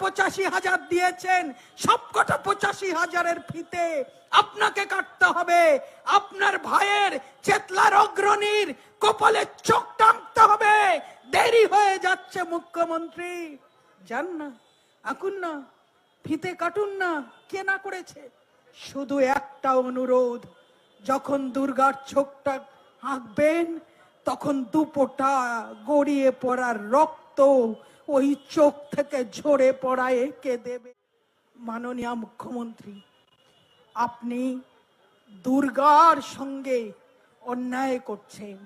পঁচাশি হাজার দিয়েছেন। সবকটা পঁচাশি হাজারের ফিতে আপনাকে কাটতে হবে। আপনার ভাইয়ের চেতলার অগ্রণীর কপালে চোখ টানতে হবে। দেরি হয়ে যাচ্ছে মুখ্যমন্ত্রী। যান না, আঁকুন না, ফিতে কাটুন না, কে না করেছে? শুধু একটা অনুরোধ, যখন দুর্গার চোখটা আঁকবেন, তখন দুপোটা গড়িয়ে পড়ার রক্ত ওই চোখ থেকে ঝরে পড়া এঁকে দেবে। মাননীয় মুখ্যমন্ত্রী, আপনি দুর্গার সঙ্গে অন্যায় করছেন।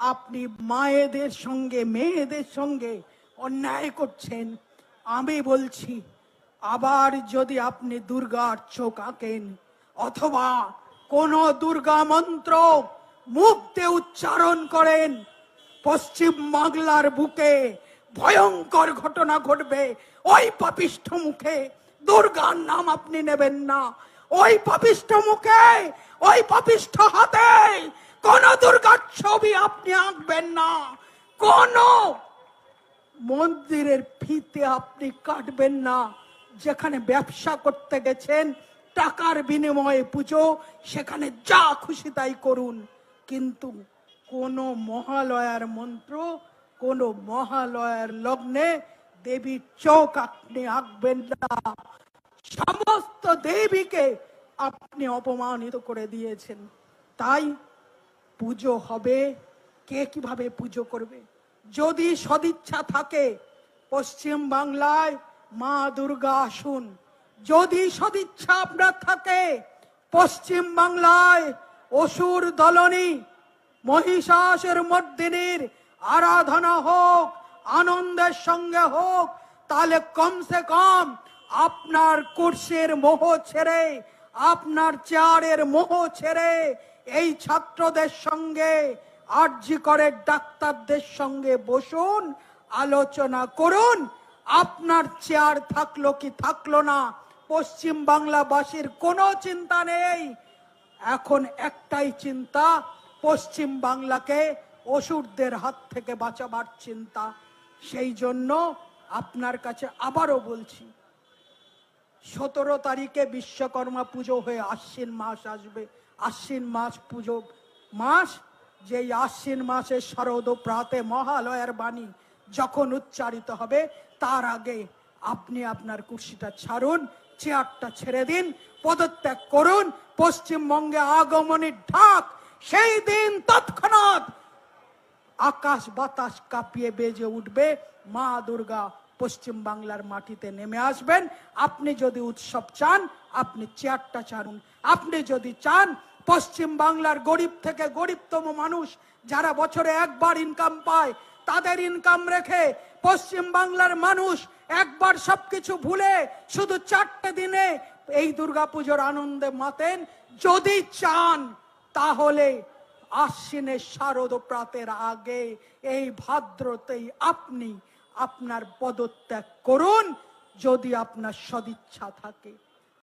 আপনি মায়েদের সঙ্গে, মেয়েদের সঙ্গে অন্যায় করছেন। আমি বলছি, আবার যদি আপনি দুর্গার চোখ আঁকেন, অথবা কোন দুর্গা মন্ত্র দিয়ে উচ্চারণ করেন, পশ্চিম বাংলার বুকে ভয়ঙ্কর ঘটনা ঘটবে। ওই পাপিষ্ঠ মুখে দুর্গার নাম আপনি নেবেন না। ওই পাপিষ্ঠ মুখে, ওই পাপিষ্ঠ হাতে কোন দুর্গার ছবি আপনি আঁকবেন না। কোন মন্দিরের ফিতে আপনি কাটবেন না। যেখানে ব্যবসা করতে গেছেন, টাকার বিনিময়ে পুজো, সেখানে যা খুশি তাই করুন। কিন্তু কোন মহালয়ার মন্ত্র কোন মহালয়ের লগ্নে দেবীর চোখ আপনি আঁকবেন না। সমস্ত দেবীকে আপনি অপমানিত করে দিয়েছেন। তাই পুজো হবে। কে কীভাবে পুজো করবে? যদি সদিচ্ছা থাকে, পশ্চিম বাংলায় মা দুর্গা আসুন। যদি সদিচ্ছা আপনার থাকে, পশ্চিম বাংলায় অসুর দলনী মহিষাসের মর্দিনীর আরাধনা হোক, আনন্দের সঙ্গে হোক, তাহলে কমসে কম আপনার কুর্সির মোহ ছেড়ে, আপনার চেয়ারের মোহ ছেড়ে এই ছাত্রদের সঙ্গে, আর্জি করে ডাক্তারদের সঙ্গে বসুন, আলোচনা করুন। আপনার চেয়ার থাকল কি থাকল না, পশ্চিম বাংলাবাসীর কোনো চিন্তা নেই। এখন একটাই চিন্তা, পশ্চিম বাংলাকে অসুরদের হাত থেকে বাঁচাবার চিন্তা, সেই জন্য আপনার কাছে আবারও বলছি, সতেরো তারিখে বিশ্বকর্মা পুজো হয়ে আশ্বিন মাস আসবে। আশ্বিন মাস পুজো মাস, যেই আশ্বিন মাসে শরদ প্রাতে মহালয়ার বাণী যখন উচ্চারিত হবে, তার আগে আপনি আপনার কুর্সিটা ছাড়ুন, চেয়ারটা ছেড়ে দিন, পদত্যাগ করুন, পশ্চিমবঙ্গে আগমনের ঢাক, সেই দিন তৎক্ষণাৎ আকাশ বাতাস কাঁপিয়ে বেজে উঠবে। মা দুর্গা পশ্চিম বাংলার মাটিতে নেমে আসবেন। আপনি যদি উৎসব চান, আপনি চেয়ারটা ছাড়ুন। আপনি যদি চান, পশ্চিম বাংলার গরিব থেকে গরিবতম মানুষ যারা বছরে একবার ইনকাম পায়, তাদের ইনকাম রেখে পশ্চিম বাংলার মানুষ একবার সবকিছু ভুলে শুধু চারটে দিনে এই দুর্গাপুজোর আনন্দে মাতেন। যদি চান, তাহলে আশ্বিনের শারদ প্রাতের আগে এই ভাদ্রতেই আপনি আপনার পদত্যাগ করুন যদি আপনার সদিচ্ছা থাকে।